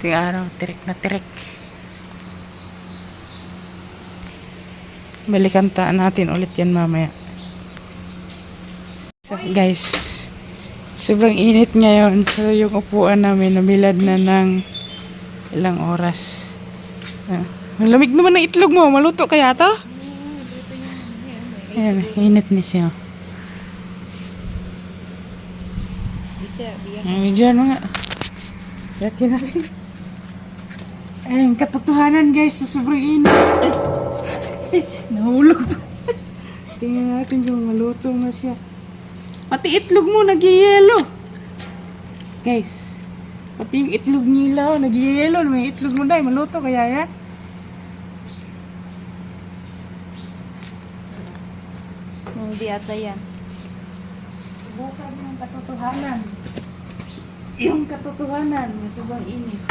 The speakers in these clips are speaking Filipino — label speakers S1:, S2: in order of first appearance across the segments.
S1: Ito yung araw, tirik na tirik. Balikan natin ulit yan mamaya. So, guys, sobrang init ngayon. So, yung upuan namin, nabilad na ng ilang oras. Ah, malamig naman ng itlog mo. Maluto kaya to? Ayan, init na siya.
S2: Bisa, biyak.
S1: Ay, dyan mga. Yakin natin. Ayun, katotohanan guys, sa sobrang init. Nahulog pa. Tingnan natin kung maluto na siya. Pati itlog mo, nagyayelo. Guys, pati yung itlog nila, oh, nagyayelo. May itlog mo dahil maluto kaya yan.
S2: Hindi ata yan.
S1: Subukan yung katotohanan. Yung katotohanan, na sobrang init.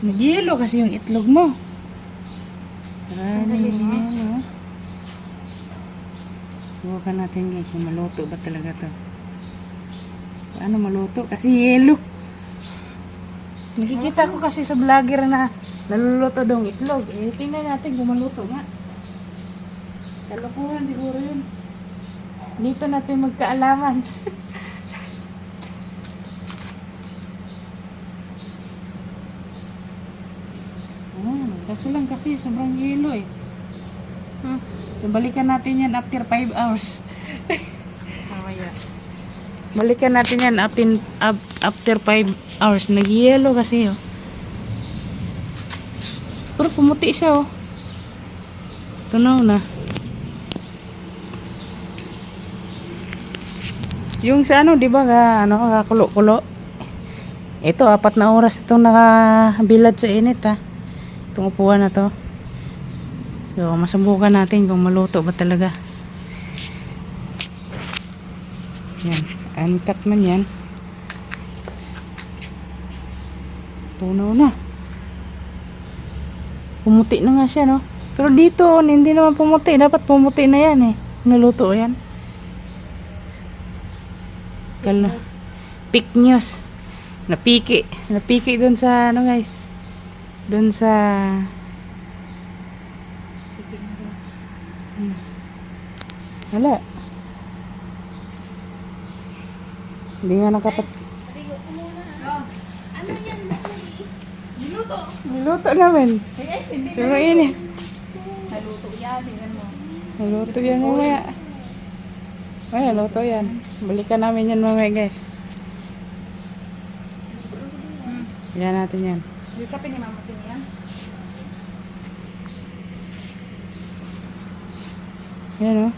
S1: Nagyelo kasi yung itlog mo. Marami yan, oh. Subukan natin guys, kung maluto ba talaga to. Paano maluto? Kasi yelo. Nakikita ko kasi sa vlogger na naluluto daw itlog. Eh, tingnan natin kung maluto nga. Kalokohan siguro yun. Dito natin magkaalaman. oh, kaso lang kasi sobrang yelo eh. Hmm. So balikan natin yan after 5 hours.
S2: Mamaya.
S1: Balikan natin yan after, af- after 5 hours. Nag-yellow kasi oh. Pero pumuti siya oh. Tunaw na. Yung sa ano, di ba, ga, ano, kulo-kulo. Ito, apat na oras itong nakabilad sa init ha. Itong upuan na to. So, masubukan natin kung maluto ba talaga. Yan. Uncut man yan. Tunaw na. Pumuti na nga siya, no? Pero dito, hindi naman pumuti. Dapat pumuti na yan, eh. Naluto yan. Kala. Pick news. Napiki. Napiki dun sa, ano guys. Dun sa... Hmm. Wala. Hindi nga nakapat...
S2: Niluto.
S1: Niluto namin.
S2: Yes, hindi.
S1: Sobrang init.
S2: Naluto yan.
S1: Naluto yan mamaya. Ay, luto yan. Balikan namin yan mamaya guys. Yan natin yan.
S2: Hindi ka pinimamatin yan.
S1: Yan o.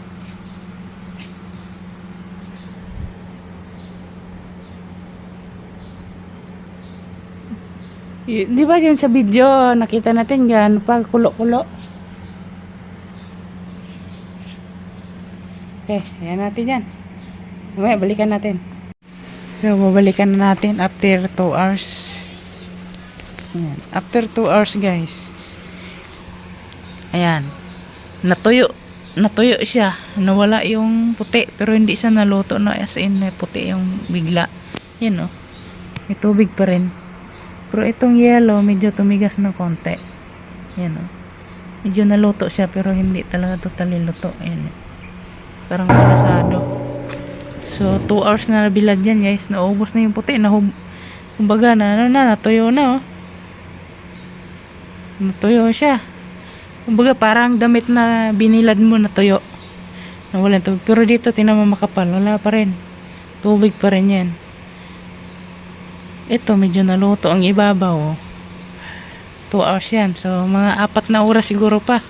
S1: Y- Di ba yun sa video, nakita natin gan pag kulo-kulo. Okay, ayan natin yan. Mamaya, balikan natin. So, babalikan na natin after 2 hours. Ayan. After 2 hours, guys. Ayan. Natuyo. Natuyo siya. Nawala yung puti. Pero hindi siya naluto na as in puti yung bigla. Yan o. May tubig pa rin. Pero itong yellow, medyo tumigas ng konti. Yan o. Medyo naluto siya pero hindi talaga totally luto. Yan o. Parang malasado. So, 2 hours na nabilad yan guys. Naubos na yung puti. Nahub kumbaga na ano na, natuyo na oh. Natuyo siya. Kumbaga parang damit na binilad mo na tuyo. Nawala tubig. Pero dito tinan mo makapal. Wala pa rin. Tubig pa rin yan. Ito medyo naluto ang ibabaw. Oh. 2 hours yan. So mga apat na oras siguro pa.